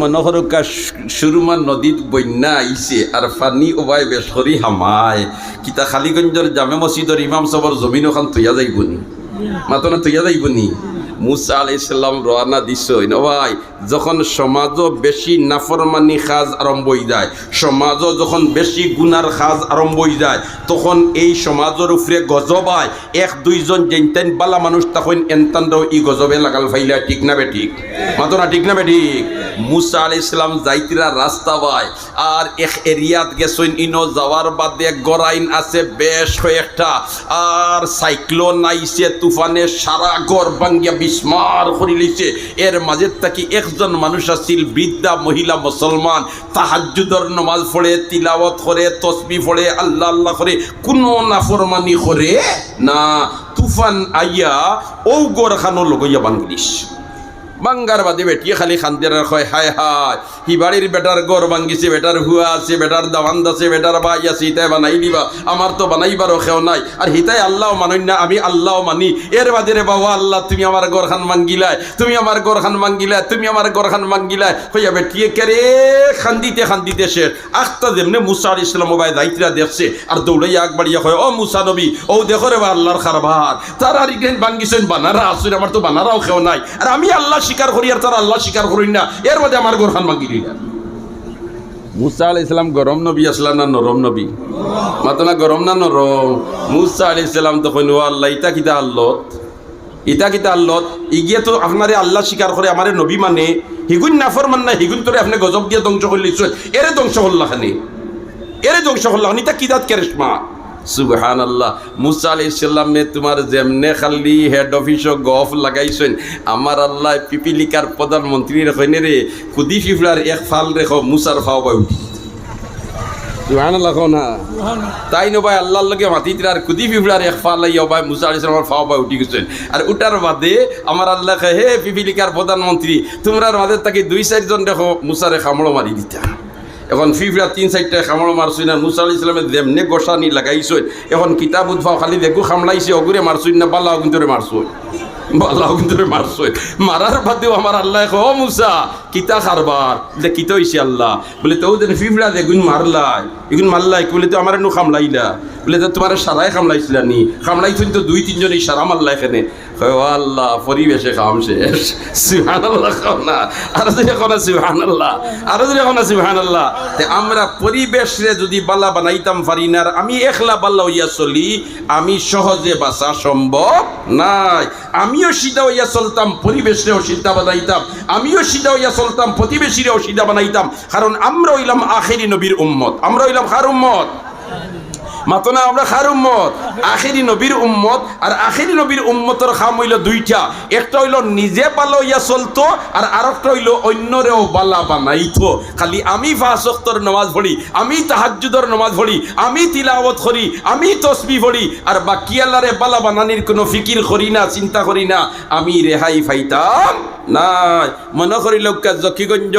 মনোহরকা সুরমা নদীত বন্যা আইছে আর ফানি ওবাই বেসরি হামায় কিতা খালিগঞ্জর জামে মসজিদর ইমাম সবর জমিন ওখান তৈয়া যাইবনি। মাতনা তৈয়া যাইবনি। মুসা আলাইসাল্লাম রওনা দিছ ভাই যখন সমাজও বেশি নাফরমানি সাজ আরম্ভ হয়ে যায়, সমাজও যখন বেশি গুনার সাজ আরম্ভ হয়ে যায়, তখন এই সমাজের উপরে গজব হয় এক, দুইজন যেনতেন বালা মানুষ, তখন এনতান্ডও ই গজবে লাগাল ফাইলা, ঠিক না বে ঠিক? মাতনা ঠিক না বে ঠিক? মুসা আলাই ইসলাম যাইতিরা রাস্তা পায়, আর এক এরিয়াত গেছেন, ইনো যাওয়ার বাদে গরাইন আছে বেশ কয়েকটা, আর সাইক্লোন আইছে, তুফানে সারা গড় বাঙ্গিয়া বিস্মার করে লিছে এর মাঝে থাকি একজন মানুষ আছিল, বৃদ্ধা, মহিলা, মুসলমান। তাহাজুদর নমাজ পড়ে, তিলাওয়াত করে, তসবি পড়ে, আল্লাহ আল্লাহ করে, কোনো নাফরমানি করে না। তুফান আইয়া ও গোরখানো খানো লগইয়া বাঙ্গিলিস বাঙ্গার বাদে বেটিয়ে খালি খান্দের কয়, হায় হায়, হি বাড়ির বেটার গড় ভাঙ্গিছে, বেটার হুয়া আছে, বেটার দাবান্দ আছে, বেটার বাই আছে হিতাই বানাই দিবা, আমার তো বানাইবারও খেও নাই। আর হিতাই আল্লাহ মানই না, আমি আল্লাহ মানি। এর বাদে রে বাবা আল্লাহ, তুমি আমার গড়খান মাঙ্গিলাই তুমি আমার গড়খান মাঙ্গিলাই তুমি আমার গড়খান মাঙ্গিলাই হইয়া বেটিয়ে কেরে খান্দিতে খান্দিতে সে আখতা যেমনে মুসা আল ইসলাম বাই দায়িত্রা দেখছে, আর দৌড়াইয়া আকবাড়িয়া কয়, ও মুসা নবী, ও দেখো রে বা আল্লাহর খারবার, তার আর ইগেন বাঙ্গিছেন বানারা আসুন আমার তো বানারাও খেও নাই। আর আমি আল্লাহ স্বীকার করি আর তারা আল্লাহ স্বীকার করি না। এর মধ্যে আমার গোরখান মাঙ্গিলি না মুসা আলাই ইসলাম গরম নবী আসলাম না নরম নবী? মাতো না গরম না নরম? মুসা আলাই ইসলাম তখন, ও আল্লাহ, ইতা কিতা আল্লত? ইতা কিতা আল্লত? ইগিয়ে তো আপনারে আল্লাহ স্বীকার করে আমারে নবী মানে। হিগুন নাফর মান না, হিগুন তোরে আপনি গজব দিয়ে ধ্বংস করলি এরে ধ্বংস করলা খানি। এরে ধ্বংস করলা খানি তা কিদাত কেরেশমা? সুবহান আল্লাহ মুসা আলি সাল্লামে তোমার যেমনে খালি হেড অফিসও গফ লাগাইছেন আমার আল্লাহ পিপিলিকার প্রধানমন্ত্রী রেখনে রে কুদি ফিফলার এক ফাল রেখ মুসার ফাও বাই উঠি। সুবহান আল্লাহ না? তাই নো ভাই আল্লাহর লগে মাতিত আর কুদি ফিফলার এক ফাল লাইয়া ভাই মুসা আলি সাল্লামের ফাও বাই উঠি গেছেন। আর উঠার বাদে আমার আল্লাহ হে পিপিলিকার প্রধানমন্ত্রী তোমরার মাঝে তাকে দুই চারজন দেখো মুসারে খামড়ো মারি দিতা। এখন ফিফরা তিন চারটা খামড় মারছই না মুসা আলি ইসলামে যেমনে গোসানি লাগাইছই এখন কিতাব উদ্ভাও খালি দেখো খামলাইছে অগুরে মারছই না, বাল্লাহ কিন্তু মারছই বাল্লাহ কিন্তু মারছই মারার বাদেও আমার আল্লাহ ও মুসা কিতা খারবার যে কিতা হইছে আল্লাহ। বলে তো দেন ফিফরা দেখুন মারলাই এগুন মারলাই বলে তো আমার নু খামলাইলা। বলে তো তোমার সারাই খামলাইছিলা নি খামলাইছই তো দুই তিনজন এই সারা মারলা এখানে ও আল্লাহ, পরিবেশে খাম শেষ। এখন সুহান আল্লাহ আর এখন সুহান আল্লাহ আমরা পরিবেশরে যদি বালা বানাইতাম পারি না আমি একলা বাল্লা হইয়া চলি, আমি সহজে বাঁচা সম্ভব নাই। আমিও সিধা হইয়া চলতাম পরিবেশরেও সিধা বানাইতাম। আমিও সিধা হইয়া চলতাম, প্রতিবেশীরেও সিধা বানাইতাম। কারণ আমরা হইলাম আখেরি নবীর উম্মত। আমরা হইলাম খার উম্মত? মাতো না, আমরা খার উম্মত। আখেরি নবীর উম্মত, আর আখেরি নবীর উম্মতর খাম হইল দুইটা। একটা হইল নিজে বালা হইয়া চলতো, আর আরেকটা হইল অন্যরেও বালা বানাইতো। খালি আমি ফাঁসক্তর নমাজ পড়ি, আমি তাহাজ্জুদর নমাজ পড়ি, আমি তিলাওয়াত করি, আমি তসবি পড়ি, আর বাকি আল্লাহরে বালা বানানির কোনো ফিকির করি না, চিন্তা করি না, আমি রেহাই ফাইতাম নাই। মনে করি লোক জকিগঞ্জ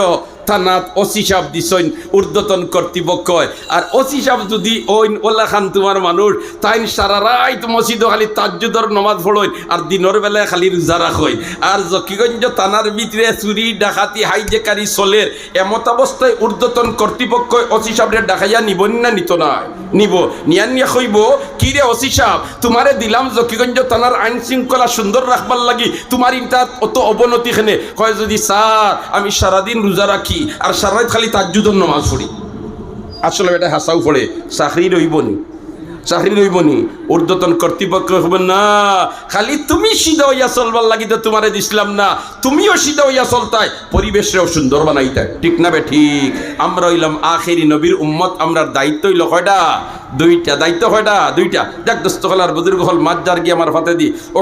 থানাত ওসি সাহেব দিছইন ঊর্ধ্বতন কর্তৃপক্ষ আর ওসি সাহেব যদি ওইন ওলা খান তোমার মানুষ, তাইন সারা রাইত মসজিদ খালি তাজ্জুদর নমাজ পড়ইন আর দিনের বেলায় খালি রোজা রাখইন আর জকিগঞ্জ থানার ভিতরে চুরি, ডাকাতি হাইজেকারি চলের এমত অবস্থায় ঊর্ধ্বতন কর্তৃপক্ষ ওসি সাহেবরে ডাকাইয়া নিব না নিত না নিব। নিয়ান নিয়া কইব কি রে ওসি সাহেব, তোমারে দিলাম জকিগঞ্জ থানার আইন শৃঙ্খলা সুন্দর রাখবার লাগি তোমার ইনটা অত অবনতি খেনে কয় যদি, স্যার, আমি সারাদিন রোজা রাখি, আর সারা রাত খালি তাজ্জুদর নমাজ পড়ি। আসলে এটা হাসাও পড়ে, চাকরি রইবনি চাকরি রইবনি। ঊর্ধ্বতন কর্তৃপক্ষ হবেন না, খালি তুমি সিধা হইয়া চলবার লাগি তো তোমারে দিছিলাম না, তুমিও সিধা হইয়া চলতাই পরিবেশরেও সুন্দর বানাইতাই। ঠিক না বে, ঠিক। আমরা হইলাম আখেরি নবীর উম্মত, আমরার দায়িত্ব হইল কয়টা? দুইটা দায়িত্ব কয়টা? দুইটা। দেখ দোস্ত হলার বুজুর্গ হল মাছ যার গিয়ে আমার ফাতে দি। ও